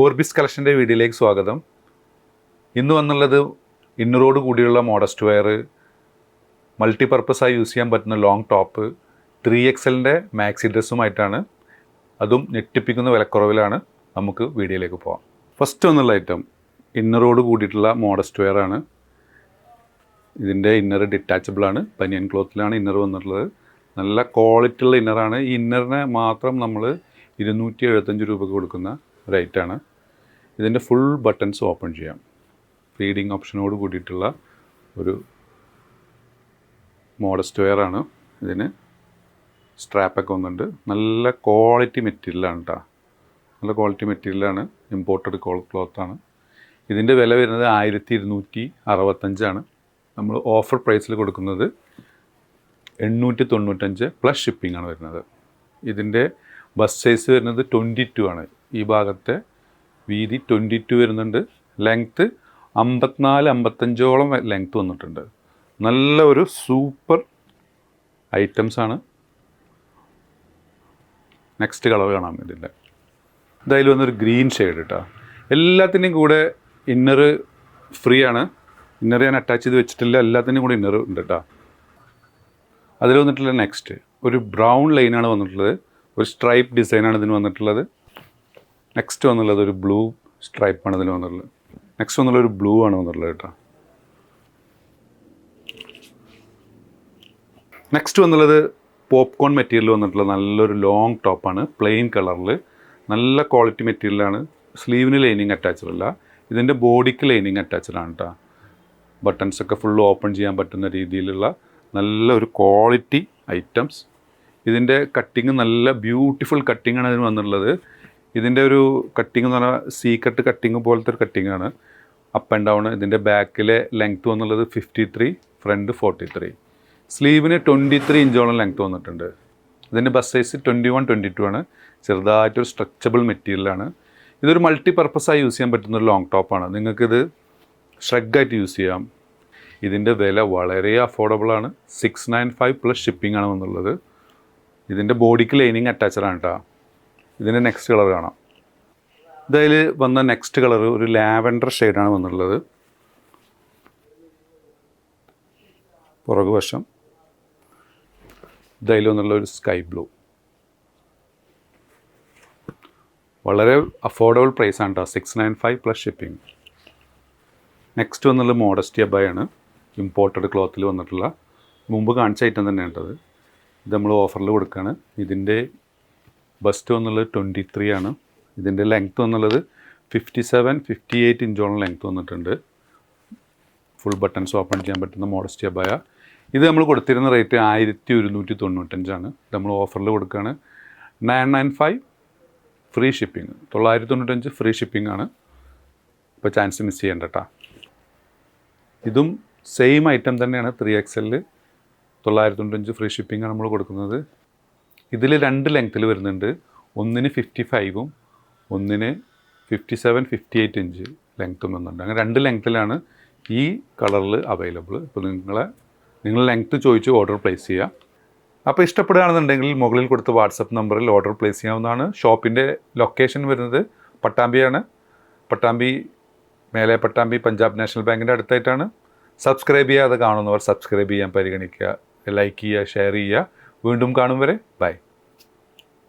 Orbis കളക്ഷന്റെ വീഡിയോയിലേക്ക് സ്വാഗതം. ഇന്ന് വന്നുള്ളത് ഇന്നറോട് കൂടിയുള്ള മോഡസ്റ്റ് വെയർ മൾട്ടിപർപ്പസായി യൂസ് ചെയ്യാൻ പറ്റുന്ന ലോങ് ടോപ്പ് ത്രീ എക്സലിന്റെ മാക്സി ഡ്രസ്സുമായിട്ടാണ്. അതും ഞെട്ടിപ്പിക്കുന്ന വിലക്കുറവിലാണ്. നമുക്ക് വീഡിയോയിലേക്ക് പോകാം ഫസ്റ്റ് വന്നുള്ള ഐറ്റം ഇന്നറോട് കൂടിയിട്ടുള്ള മോഡസ്റ്റ് വെയർ ആണ്. ഇതിന്റെ ഇന്നർ ഡിറ്റാച്ചബിളാണ് പനിയൻ ക്ലോത്തിലാണ് ഇന്നർ വന്നിട്ടുള്ളത്. നല്ല ക്വാളിറ്റി ഉള്ള ഇന്നറാണ് ഈ ഇന്നറിനെ മാത്രം നമ്മൾ ഇരുന്നൂറ്റി എഴുപത്തഞ്ച് രൂപക്ക് കൊടുക്കുന്ന റേറ്റാണ്. ഇതിന്റെ ഫുൾ ബട്ടൺസ് ഓപ്പൺ ചെയ്യാം. ഫീഡിങ് ഓപ്ഷനോട് കൂടിയിട്ടുള്ള ഒരു മോഡസ്റ്റ് വെയർ ആണ് ഇതിന്. സ്ട്രാപ്പൊക്കെ ഒന്നുണ്ട് നല്ല ക്വാളിറ്റി മെറ്റീരിയലാണ് കേട്ടോ നല്ല ക്വാളിറ്റി മെറ്റീരിയലാണ് ഇമ്പോർട്ടഡ് കോൾ ക്ലോത്താണ് ഇതിന്റെ വില വരുന്നത് ആയിരത്തി ഇരുന്നൂറ്റി അറുപത്തഞ്ചാണ് നമ്മൾ ഓഫർ പ്രൈസിൽ കൊടുക്കുന്നത് എണ്ണൂറ്റി തൊണ്ണൂറ്റഞ്ച് പ്ലസ് ഷിപ്പിംഗ് ആണ് വരുന്നത്. ഇതിന്റെ ബസ് സൈസ് വരുന്നത് ട്വന്റി ടു ആണ്. ഈ ഭാഗത്തെ വീതി ട്വന്റി ടു വരുന്നുണ്ട്. ലെങ്ത്ത് അമ്പത്തിനാല് അമ്പത്തഞ്ചോളം ലെങ്ത്ത് വന്നിട്ടുണ്ട്. നല്ല ഒരു സൂപ്പർ ഐറ്റംസ് ആണ്. നെക്സ്റ്റ് കളർ കാണാൻ ഇതിന്റെ. ഇതായാലും വന്നൊരു ഗ്രീൻ ഷെയ്ഡ് കേട്ടോ എല്ലാത്തിന്റെയും കൂടെ ഇന്നർ ഫ്രീ ആണ്. ഇന്നർ ഞാൻ അറ്റാച്ച് ചെയ്ത് വെച്ചിട്ടില്ല. എല്ലാത്തിന്റെയും കൂടെ ഇന്നർ ഉണ്ട് കേട്ടോ അതിൽ വന്നിട്ടുള്ള നെക്സ്റ്റ് ഒരു ബ്രൗൺ ലൈനാണ് വന്നിട്ടുള്ളത്. ഒരു സ്ട്രൈപ്പ് ഡിസൈനാണ് ഇതിന് വന്നിട്ടുള്ളത്. നെക്സ്റ്റ് വന്നുള്ളത് ഒരു ബ്ലൂ സ്ട്രൈപ്പാണ് ഇതിൽ വന്നിട്ടുള്ളത്. നെക്സ്റ്റ് വന്നുള്ള ഒരു ബ്ലൂ ആണ് വന്നിട്ടുള്ളത് കേട്ടോ. നെക്സ്റ്റ് വന്നുള്ളത് പോപ്കോൺ മെറ്റീരിയൽ വന്നിട്ടുള്ള നല്ലൊരു ലോങ് ടോപ്പാണ് പ്ലെയിൻ കളറിൽ നല്ല ക്വാളിറ്റി മെറ്റീരിയലാണ് സ്ലീവിന് ലൈനിങ് അറ്റാച്ച്ഡ് അല്ല. ഇതിന്റെ ബോഡിക്ക് ലൈനിങ് അറ്റാച്ച്ഡ് ആണ് കേട്ടോ ബട്ടൺസ് ഒക്കെ ഫുൾ ഓപ്പൺ ചെയ്യാൻ പറ്റുന്ന രീതിയിലുള്ള നല്ലൊരു ക്വാളിറ്റി ഐറ്റംസ് ഇതിന്റെ കട്ടിങ് നല്ല ബ്യൂട്ടിഫുൾ കട്ടിങ്ങാണ് ഇതിന് വന്നിട്ടുള്ളത്. ഇതിന്റെ ഒരു കട്ടിങ് എന്ന് പറഞ്ഞാൽ സീ കട്ട് കട്ടിങ് പോലത്തെ ഒരു കട്ടിങ് ആണ്. അപ്പ് ആൻഡ് ഡൗൺ ഇതിന്റെ ബാക്കിലെ length വന്നുള്ളത് fifty three front forty three സ്ലീവിന് twenty three ഇഞ്ചോളം ലെങ്ത്ത് വന്നിട്ടുണ്ട്. ഇതിന്റെ bust size twenty one twenty two ആണ്. ചെറുതായിട്ടൊരു സ്ട്രെച്ചബിൾ മെറ്റീരിയലാണ് ഇതൊരു മൾട്ടി പർപ്പസായി യൂസ് ചെയ്യാൻ പറ്റുന്ന ഒരു ലോങ് ടോപ്പാണ് നിങ്ങൾക്കിത് ഷ്രഗായിട്ട് യൂസ് ചെയ്യാം. ഇതിന്റെ വില വളരെ അഫോർഡബിൾ ആണ്. Six nine five plus shipping ആണ് എന്നുള്ളത് ഇതിന്റെ ബോഡിക്ക് ലൈനിങ് അറ്റാച്ചഡ് ആണ് കേട്ടോ ഇതിന്റെ നെക്സ്റ്റ് കളർ കാണാം. ഇതതിൽ വന്ന നെക്സ്റ്റ് കളർ ഒരു ലാവൻഡർ ഷെയ്ഡാണ് വന്നിട്ടുള്ളത്. പുറകു വശം ഇതതിൽ വന്നുള്ള ഒരു സ്കൈ ബ്ലൂ വളരെ അഫോർഡബിൾ പ്രൈസ് ആണ് കേട്ടോ six nine five plus shipping next വന്നുള്ളത് modesty അബായാണ് ഇമ്പോർട്ടഡ് ക്ലോത്തിൽ വന്നിട്ടുള്ള. മുമ്പ് കാണിച്ച ഐറ്റം തന്നെയാണ് കേട്ടത് ഇത് നമ്മൾ ഓഫറിൽ കൊടുക്കുകയാണ് ഇതിന്റെ ബസ്റ്റ് വന്നുള്ളത് ട്വന്റി ത്രീ ആണ്. ഇതിന്റെ ലെങ്ത്ത് വന്നുള്ളത് ഫിഫ്റ്റി സെവൻ ഫിഫ്റ്റി എയ്റ്റ് ഇഞ്ചോളം ലെങ്ത്ത് വന്നിട്ടുണ്ട്. ഫുൾ ബട്ടൺസ് ഓപ്പൺ ചെയ്യാൻ പറ്റുന്ന മോഡസ്റ്റി അബായ. ഇത് നമ്മൾ കൊടുത്തിരുന്ന റേറ്റ് ആയിരത്തി ഒരുന്നൂറ്റി തൊണ്ണൂറ്റഞ്ചാണ് നമ്മൾ ഓഫറിൽ കൊടുക്കുകയാണ് nine nine five free shipping തൊള്ളായിരത്തി തൊണ്ണൂറ്റഞ്ച് ഫ്രീ ഷിപ്പിംഗ് ആണ്. ഇപ്പോൾ ചാൻസ് മിസ് ചെയ്യേണ്ട കേട്ടോ ഇതും സെയിം ഐറ്റം തന്നെയാണ് ത്രീ എക്സ് എല്ലിൽ തൊള്ളായിരത്തി തൊണ്ണൂറ്റഞ്ച് ഫ്രീ ഷിപ്പിംഗ് ആണ് നമ്മൾ കൊടുക്കുന്നത്. ഇതിൽ രണ്ട് ലെങ്ത്തിൽ വരുന്നുണ്ട്. ഒന്നിന് ഫിഫ്റ്റി ഫൈവും ഒന്നിന് fifty seven fifty eight inch ലെങ്ത്തും വന്നുണ്ട് അങ്ങനെ രണ്ട് ലെങ്ത്തിലാണ് ഈ കളറിൽ അവൈലബിൾ ഇപ്പോൾ നിങ്ങളെ നിങ്ങൾ ലെങ്ത്ത് ചോദിച്ച് ഓർഡർ പ്ലേസ് ചെയ്യുക അപ്പോൾ ഇഷ്ടപ്പെടുകയാണെന്നുണ്ടെങ്കിൽ മുകളിൽ കൊടുത്ത വാട്സപ്പ് നമ്പറിൽ ഓർഡർ പ്ലേസ് ചെയ്യാവുന്നതാണ്. ഷോപ്പിന്റെ ലൊക്കേഷൻ വരുന്നത് പട്ടാമ്പിയാണ്. പട്ടാമ്പി മേലെ പട്ടാമ്പി പഞ്ചാബ് നാഷണൽ ബാങ്കിന്റെ അടുത്തായിട്ടാണ്. സബ്സ്ക്രൈബ് ചെയ്യാതെ കാണുന്നവർ സബ്സ്ക്രൈബ് ചെയ്യാൻ പരിഗണിക്കുക. ലൈക്ക് ചെയ്യുക ഷെയർ ചെയ്യുക. വീണ്ടും കാണും വരെ ബൈ.